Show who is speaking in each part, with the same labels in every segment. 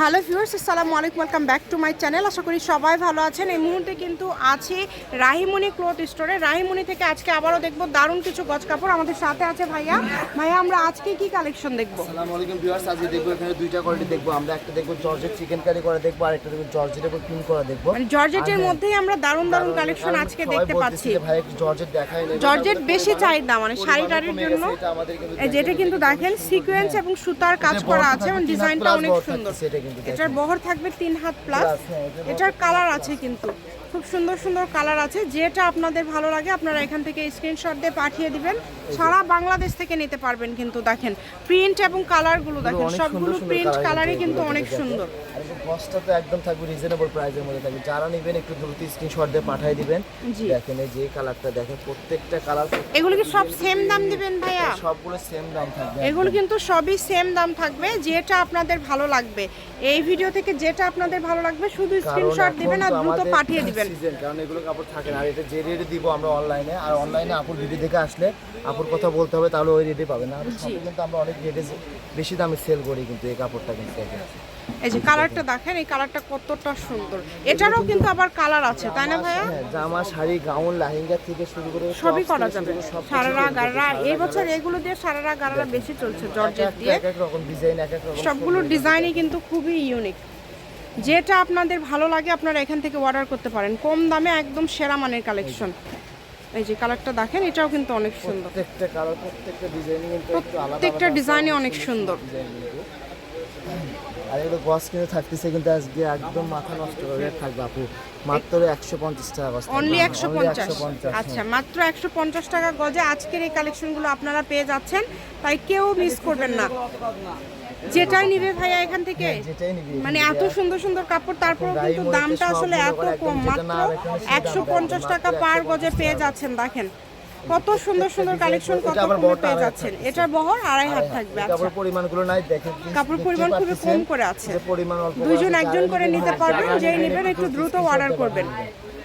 Speaker 1: Hello viewers আসসালামু আলাইকুম welcome back to my channel. আশা করি সবাই ভালো আছেন। এই মুহূর্তে কিন্তু আছি রাহিমণি ক্লথ স্টোরে। রাহিমণি থেকে আজকে আবারও দেখব দারুণ কিছু গজ কাপড় আমাদের সাথে আছে ভাইয়া। ভাইয়া আমরা আজকে কি কালেকশন দেখব?
Speaker 2: আসসালামু আলাইকুম ভিউয়ার্স আজকে দেখব এখানে দুইটা কোয়ালিটি দেখব। আমরা একটা দেখব জর্জেট চিকেন কারি করা দেখব আর একটা দেখব জর্জেট এবং ক্রিম করা দেখব।
Speaker 1: মানে জর্জেটের মধ্যেই আমরা দারুণ দারুণ কালেকশন আজকে দেখতে পাচ্ছি।
Speaker 2: ভাই একটু জর্জেট দেখাই
Speaker 1: জর্জেট বেশি চাহিদা মানে শাড়ি টাড়ির জন্য। যেটা কিন্তু দেখেন সিকোয়েন্স এবং সুতার কাজ করা আছে এবং ডিজাইনটা অনেক সুন্দর। এটার বহর থাকবে তিন হাত প্লাস
Speaker 2: হ্যাঁ, এটার
Speaker 1: কালার আছে কিন্তু। খুব সুন্দর সুন্দর কালার আছে। যেটা আপনাদের ভালো লাগে আপনারা এখান থেকে স্ক্রিনশট দিয়ে পাঠিয়ে দিবেন। সারা বাংলাদেশ থেকে নিতে পারবেন কিন্তু দেখেন প্রিন্ট এবং কালারগুলো দেখেন সবগুলো প্রিন্ট কালারই
Speaker 2: কিন্তু
Speaker 1: অনেক সুন্দর।
Speaker 2: কস্টটা একদম থাকবে রিজনেবল প্রাইসের মধ্যে থাকবে। যারা নেবেন একটু দ্রুত স্ক্রিনশট দিয়ে পাঠিয়ে দিবেন।
Speaker 1: জি।
Speaker 2: দেখেন এই যে কালারটা দেখেন প্রত্যেকটা কালার
Speaker 1: এগুলো কি সব সেম দাম দিবেন ভাইয়া?
Speaker 2: সবগুলো সেম দাম থাকবে
Speaker 1: এগুলো কিন্তু সবই সেম দাম থাকবে যেটা আপনাদের ভালো লাগবে। এই ভিডিও থেকে যেটা আপনাদের ভালো লাগবে শুধু স্ক্রিনশট দিবেন আর দ্রুত পাঠিয়ে দিবেন।
Speaker 2: Season, কারণ এগুলো কাপড় থাকে না। আর এটা যে রেটে দিব আমরা অনলাইনে আর অনলাইনে আপুর ভিডিও দেখে আসলে আপুর কথা বলতে হবে তাহলে ওই রেটে পাবে না আর কিন্তু আমরা অনেক রেটে বেশি দামে সেল করি কিন্তু এই কাপড়টা কিন্তু
Speaker 1: এই যে। কালারটা দেখেন এই কালারটা কতটা সুন্দর। এটারও কিন্তু আবার কালার আছে তাই না ভাইয়া?
Speaker 2: হ্যাঁ জামা শাড়ি গাউন লেহেঙ্গা থেকে শুরু করে
Speaker 1: সবই করা যাবে। সারারা গাররা এই বছর এগুলো দিয়ে সারারা গাররা বেশি চলছে জর্জেট দিয়ে।
Speaker 2: এক এক রকম ডিজাইন এক এক রকম
Speaker 1: সবগুলোর ডিজাইনই কিন্তু খুবই ইউনিক যেটা আপনাদের ভালো লাগে আপনারা এখান থেকে অর্ডার করতে পারেন। কম দামে একদম সেরা মানের কালেকশন এই যে কালারটা দেখেন এটাও কিন্তু অনেক সুন্দর।
Speaker 2: প্রত্যেকটা কালার প্রত্যেকটা ডিজাইন একটু আলাদা
Speaker 1: প্রত্যেকটা
Speaker 2: আলাদা
Speaker 1: ডিজাইনই অনেক সুন্দর।
Speaker 2: আর এগুলো গস কিন্তু থাকতেছে কিন্তু আজকে একদম মাথা নষ্ট করে থাকবে আপু। মাত্র একশো পঞ্চাশ টাকা গস
Speaker 1: অনলি একশো পঞ্চাশ।
Speaker 2: হ্যাঁ।
Speaker 1: আচ্ছা মাত্র একশো পঞ্চাশ টাকা গজে আজকের এই কালেকশনগুলো আপনারা পেয়ে যাচ্ছেন। তাই কেউ মিস করবেন না। যেটাই নিবে ভাইয়া এখান থেকে। মানে এত সুন্দর সুন্দর কাপড় তারপরেও
Speaker 2: গায়ে
Speaker 1: কিন্তু দামটা আসলে এত কম মাত্র একশো পঞ্চাশ টাকা পার
Speaker 2: 150
Speaker 1: গজে পেয়ে যাচ্ছেন দেখেন। কত সুন্দর সুন্দর কালেকশন কত কমে পেয়ে যাচ্ছেন। এটার বহর আড়াই হাত থাকবে আচ্ছা।
Speaker 2: কাপড় পরিমাণগুলো নাই দেখেন
Speaker 1: কাপড় পরিমাণ খুবই কম করে আছে।
Speaker 2: পরিমাণ
Speaker 1: দুইজন একজন করে নিতে
Speaker 2: হ্যাঁ,
Speaker 1: পারবেন যেই
Speaker 2: নেবেন
Speaker 1: একটু দ্রুত অর্ডার করবেন।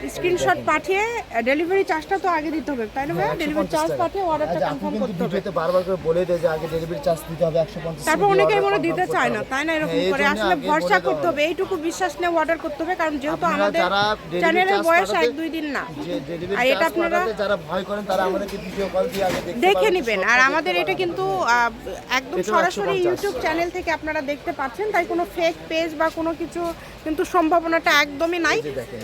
Speaker 1: স্ক্রিনশট পাঠিয়ে ডেলিভারি চার্জটা তো আগে দিতে হবে তাই না ভাইয়া? ডেলিভারি চার্জ পাঠিয়ে অর্ডারটা
Speaker 2: আচ্ছা,
Speaker 1: কনফার্ম করতে হবে।
Speaker 2: ভিডিওতে বারবার করে বলে দেয় যে আগে ডেলিভারি চার্জ দিতে হবে একশো পঞ্চাশ
Speaker 1: তারপর অনেকেই মনে দিতে চায় না তাই না? এরকম
Speaker 2: হ্যাঁ,
Speaker 1: করে আসলে ভরসা করতে হবে এইটুকু বিশ্বাস নিয়ে অর্ডার করতে হবে কারণ যেহেতু আমাদের চ্যানেলের বয়স এক দুই দিন না। আর এটা আপনারা
Speaker 2: যারা ভয় করেন তারা আমাদেরকে ভিডিও কল দিয়ে আগে দেখতে
Speaker 1: দেখে নেবেন। আর আমাদের এটা কিন্তু একদম সরাসরি ইউটিউব চ্যানেল থেকে আপনারা দেখতে পাচ্ছেন তাই কোনো ফেক পেজ বা কোনো কিছু কিন্তু সম্ভাবনাটা একদমই নাই।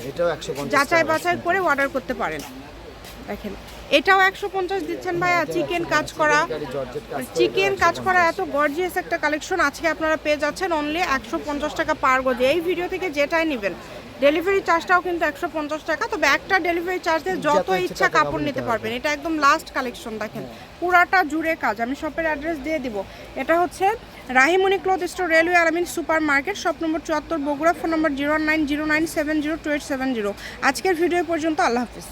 Speaker 2: এটাও একশো পঞ্চাশ
Speaker 1: যাচাই বাছাই করে অর্ডার করতে পারেন। দেখেন এটাও একশো পঞ্চাশ দিচ্ছেন ভাইয়া। চিকেন কাজ করা চিকেন কাজ করা এত গর্জিয়াস একটা কালেকশন আজকে আপনারা পেয়ে যাচ্ছেন অনলি একশো পঞ্চাশ টাকা পার গজে। এই ভিডিও থেকে যেটাই নেবেন ডেলিভারি চার্জটাও কিন্তু একশো পঞ্চাশ টাকা। তবে একটা ডেলিভারি চার্জে যত
Speaker 2: যত ইচ্ছা
Speaker 1: কাপড়
Speaker 2: নিতে
Speaker 1: পারবেন। এটা একদম লাস্ট কালেকশন দেখেন। পুরাটা জুড়ে কাজ। আমি শপের অ্যাড্রেস দিয়ে দিব। এটা হচ্ছে Rahimoni cloth store, railway Alamin super market shop number চুয়াত্তর, Bogura, phone number zero nine zero nine seven zero two eight seven zero. আজকের ভিডিও পর্যন্ত, আল্লাহ হাফিজ।